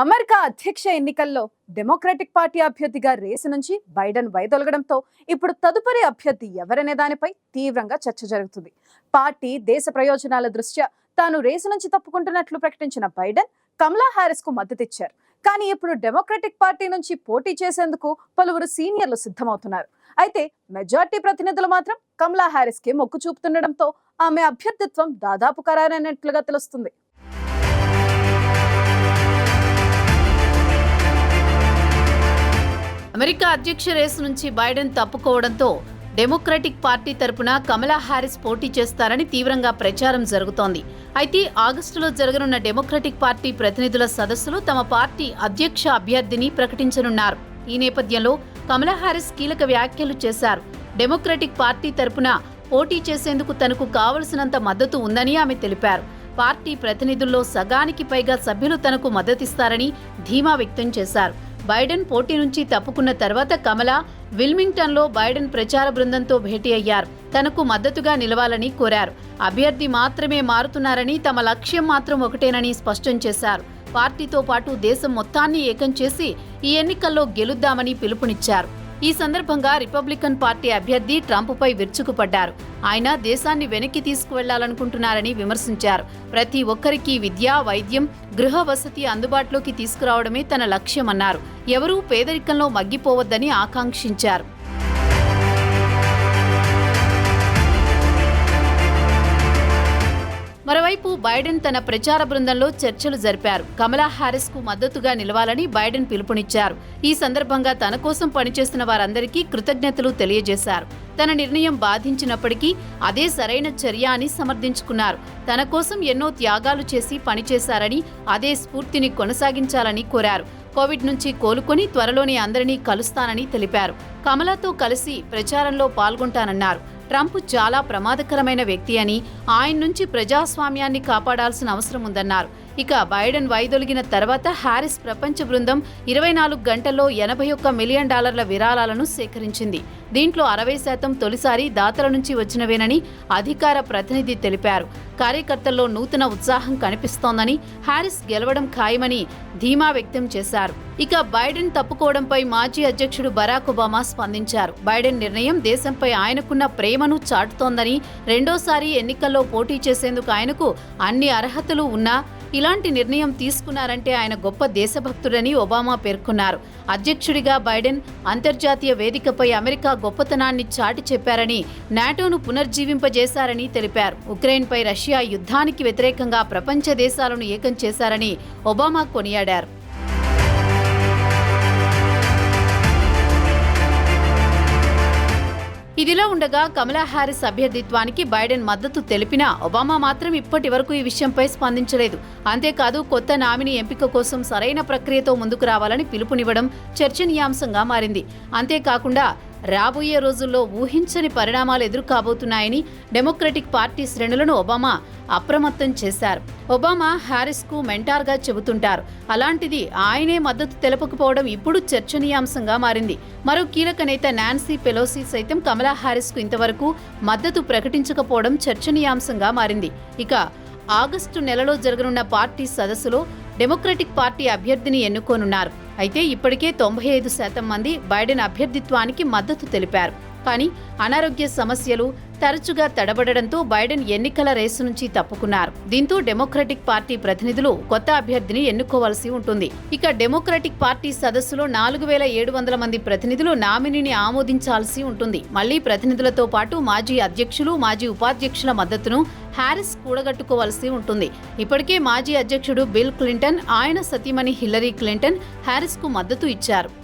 America అధ్యక్ష ఎన్నికల్లో democratic party అభ్యర్థిగా రేసు నుంచి బైడెన్ వైదొలగడంతో ఇప్పుడు తదుపరి అభ్యర్థి ఎవరనే దానిపై తీవ్రంగా చర్చ జరుగుతుంది. పార్టీ దేశ ప్రయోజనాల దృష్ట్యా తాను రేసు నుంచి తప్పుకుంటున్నట్లు ప్రకటించిన బైడెన్ కమలా హారిస్కు మద్దతిచ్చారు కానీ ఇప్పుడు డెమోక్రటిక్ పార్టీ నుంచి పోటీ చేసేందుకు పలువురు సీనియర్లు సిద్ధమవుతున్నారు. అయితే మెజార్టీ ప్రతినిధులు మాత్రం కమలా హారిస్కి మొక్కు చూపుతుండటంతో ఆమె అభ్యర్థిత్వం దాదాపు ఖరారైనట్లుగా తెలుస్తుంది. అమెరికా అధ్యక్ష రేసు నుంచి బైడెన్ తప్పుకోవడంతో డెమోక్రటిక్ పార్టీ తరపున కమలా హారిస్ పోటీ చేస్తారని తీవ్రంగా ప్రచారం జరుగుతోంది. అయితే ఆగస్టులో జరగనున్న డెమోక్రటిక్ పార్టీ ప్రతినిధుల సదస్సులో తమ పార్టీ అధ్యక్ష అభ్యర్థిని ప్రకటించనున్నారు. ఈ నేపథ్యంలో కమలా హారిస్ కీలక వ్యాఖ్యలు చేశారు. డెమోక్రటిక్ పార్టీ తరపున పోటీ చేసేందుకు తనకు కావలసినంత మద్దతు ఉందని ఆమె తెలిపారు. పార్టీ ప్రతినిధుల్లో సగానికి పైగా సభ్యులు తనకు మద్దతిస్తారని ధీమా వ్యక్తం చేశారు. బైడెన్ పోటీ నుంచి తప్పుకున్న తర్వాత కమల విల్మింగ్టన్లో బైడెన్ ప్రచార బృందంతో భేటీ అయ్యారు. తనకు మద్దతుగా నిలవాలని కోరారు. అభ్యర్థి మాత్రమే మారుతున్నారని తమ లక్ష్యం మాత్రం ఒకటేనని స్పష్టం చేశారు. పార్టీతో పాటు దేశం మొత్తాన్ని ఏకం చేసి ఈ ఎన్నికల్లో గెలుద్దామని పిలుపునిచ్చారు. ఈ సందర్భంగా రిపబ్లికన్ పార్టీ అభ్యర్థి ట్రంప్పై విరుచుకుపడ్డారు. ఆయన దేశాన్ని వెనక్కి తీసుకువెళ్ళాలనుకుంటున్నారని విమర్శించారు. ప్రతి ఒక్కరికి విద్య వైద్యం గృహ వసతి అందుబాటులోకి తీసుకురావడమే తన లక్ష్యమన్నారు. ఎవరూ పేదరికంలో మగ్గిపోవద్దని ఆకాంక్షించారు. బైడెన్ తన ప్రచార బృందంలో చర్చలు జరిపారు. కమలా హారిస్కు మద్దతుగా నిలవాలని బైడెన్ పిలుపునిచ్చారు. ఈ సందర్భంగా తన కోసం పనిచేస్తున్న వారందరికీ కృతజ్ఞతలు తెలియజేశారు. తన నిర్ణయం బాధించినప్పటికీ అదే సరైన చర్య అని సమర్థించుకున్నారు. తన కోసం ఎన్నో త్యాగాలు చేసి పనిచేశారని అదే స్ఫూర్తిని కొనసాగించాలని కోరారు. కోవిడ్ నుంచి కోలుకొని త్వరలోనే అందరినీ కలుస్తానని తెలిపారు. కమలాతో కలిసి ప్రచారంలో పాల్గొంటానన్నారు. ట్రంప్ చాలా ప్రమాదకరమైన వ్యక్తి అని ఆయన నుంచి ప్రజాస్వామ్యాన్ని కాపాడాల్సిన అవసరం ఉందన్నారు. ఇక బైడెన్ వైదొలిగిన తర్వాత హ్యారిస్ ప్రపంచ బృందం ఇరవై నాలుగు గంటల్లో ఎనభై ఒక్క మిలియన్ డాలర్ల విరాళాలను సేకరించింది. దీంట్లో అరవై శాతం తొలిసారి దాతల నుంచి వచ్చినవేనని అధికార ప్రతినిధి తెలిపారు. కార్యకర్తల్లో నూతన ఉత్సాహం కనిపిస్తోందని హ్యారిస్ గెలవడం ఖాయమని ధీమా వ్యక్తం చేశారు. ఇక బైడెన్ తప్పుకోవడంపై మాజీ అధ్యక్షుడు బరాక్ ఒబామా స్పందించారు. బైడెన్ నిర్ణయం దేశంపై ఆయనకున్న ప్రేమను చాటుతోందని రెండోసారి ఎన్నికల్లో పోటీ చేసేందుకు ఆయనకు అన్ని అర్హతలు ఉన్నా ఇలాంటి నిర్ణయం తీసుకున్నారంటే ఆయన గొప్ప దేశభక్తుడని ఒబామా పేర్కొన్నారు. అధ్యక్షుడిగా బైడెన్ అంతర్జాతీయ వేదికపై అమెరికా గొప్పతనాన్ని చాటి చెప్పారని నాటోను పునర్జీవింపజేశారని తెలిపారు. ఉక్రెయిన్పై రష్యా యుద్ధానికి వ్యతిరేకంగా ప్రపంచ దేశాలను ఏకం చేశారని ఒబామా కొనియాడారు. ఇదిలా ఉండగా కమలా హారిస్ అభ్యర్థిత్వానికి బైడెన్ మద్దతు తెలిపినా ఒబామా మాత్రం ఇప్పటి వరకు ఈ విషయంపై స్పందించలేదు. అంతేకాదు కొత్త నామిని ఎంపిక కోసం సరైన ప్రక్రియతో ముందుకు రావాలని పిలుపునివ్వడం చర్చనీయాంశంగా మారింది. అంతేకాకుండా రాబోయే రోజుల్లో ఊహించని పరిణామాలు ఎదురుకాబోతున్నాయని డెమోక్రటిక్ పార్టీ శ్రేణులను ఒబామా అప్రమత్తం చేశారు. ఒబామా హ్యారిస్కు మెంటార్గా చెబుతుంటారు. అలాంటిది ఆయనే మద్దతు తెలపకపోవడం ఇప్పుడు చర్చనీయాంశంగా మారింది. మరో కీలక నేత నాన్సీ పెలోసి సైతం కమలా హ్యారిస్కు ఇంతవరకు మద్దతు ప్రకటించకపోవడం చర్చనీయాంశంగా మారింది. ఇక ఆగస్టు నెలలో జరగనున్న పార్టీ సదస్సులో డెమోక్రటిక్ పార్టీ అభ్యర్థిని ఎన్నుకోనున్నారు. అయితే ఇప్పటికే తొంభై ఐదు శాతం మంది బైడెన్ అభ్యర్థిత్వానికి మద్దతు తెలిపారు. కానీ అనారోగ్య సమస్యలు తరచుగా తడబడడంతో బైడెన్ ఎన్నికల రేసు నుంచి తప్పుకున్నారు. దీంతో డెమోక్రటిక్ పార్టీ ప్రతినిధులు కొత్త అభ్యర్థిని ఎన్నుకోవాల్సి ఉంటుంది. ఇక డెమోక్రటిక్ పార్టీ సదస్సులో నాలుగు వేల ఏడు వందల మంది ప్రతినిధులు నామినీని ఆమోదించాల్సి ఉంటుంది. మళ్ళీ ప్రతినిధులతో పాటు మాజీ అధ్యక్షులు మాజీ ఉపాధ్యక్షుల మద్దతును హ్యారిస్ కూడగట్టుకోవాల్సి ఉంటుంది. ఇప్పటికే మాజీ అధ్యక్షుడు బిల్ క్లింటన్ ఆయన సతీమణి హిల్లరీ క్లింటన్ హ్యారిస్కు మద్దతు ఇచ్చారు.